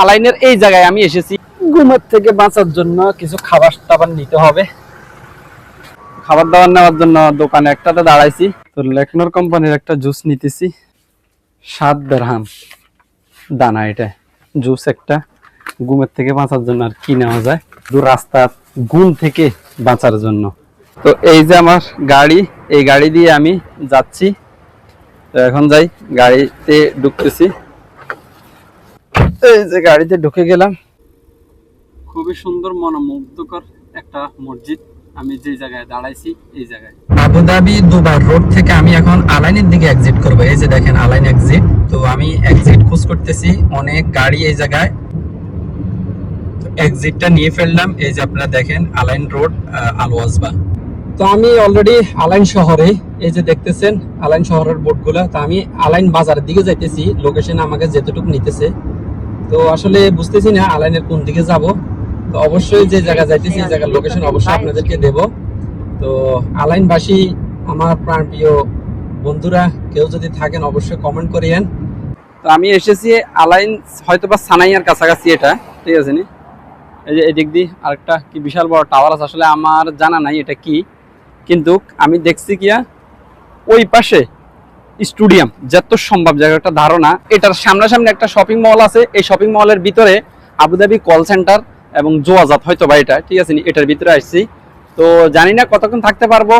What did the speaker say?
আলাইনের এই জায়গায় আমি এসেছি। ঘুমের থেকে বাঁচার জন্য কিছু খাবার টাবার নিতে হবে। খাবার দাবার নেওয়ার জন্য দোকানে একটাতে দাঁড়াইছি। তো লেকনোর কোম্পানির একটা জুস নিতেছি। সাত দেড়হাম দানা এটা। জুস একটা। ঘুমের থেকে বাঁচার জন্য আর কি নেওয়া যায়? দু রাস্তার ঘুম থেকে বাঁচার জন্য। তো এই যে আমার গাড়ি এই গাড়ি দিয়ে আমি যাচ্ছি। তো এখন যাই গাড়িতে ঢুকতেছি। এই যে গাড়িতে ঢুকে গেলাম। খুবই সুন্দর মনোমুগ্ধকর একটা মসজিদ। আমি যে জায়গায় দাঁড়াইছি এই জায়গায়। আবুধাবি রোড থেকে আমি এখন আলাইনের দিকে এক্সিট করব। এই যে দেখেন আলাইন এক্সিট তো আমি এক্সিট খোঁজ করতেছি অনেক গাড়ি এই জায়গায়। এক্সিটটা নিয়ে ফেললাম। এই যে আপনারা দেখেন আলাইন রোড আলওয়াজবা তো আমি অলরেডি আলাইন শহরে এই যে দেখতেছেন আলাইন শহরের বোর্ডগুলো তো আমি আলাইন বাজারের দিকে যাইতেছি। লোকেশন আমাকে যেতটুকু নিতেছে। তো আসলে বুঝতেছি না আলাইনের কোন দিকে যাব। তো অবশ্যই যে জায়গা যাইতেছি, এই জায়গার লোকেশন অবশ্যই আপনাদেরকে দেব। তো আলাইনবাসী, আমার প্রাণপ্রিয় বন্ধুরা, কেউ যদি থাকেন অবশ্যই কমেন্ট করিয়েন। তো আমি এসেছি আলাইন হয়তো বা সানাইয়ার কাছাকাছি এটা, ঠিক আছে নি? এই যে এদিক দিয়ে আরেকটা কি বিশাল বড় টাওয়ার আছে। আসলে আমার জানা নাই এটা কি। কিন্তু আমি দেখছি কিয়া ওই পাশে স্টুডিয়াম যত সম্ভব জায়গা একটা ধারণা। এটার সামনাসামনি একটা শপিং মল আছে। এই শপিং মলের ভিতরে আবুধাবি কল সেন্টার এবং জোয়াজাত হয়তো বা এটা, ঠিক আছে এটার ভিতরে আসছি। তো জানি না কতক্ষণ থাকতে পারব।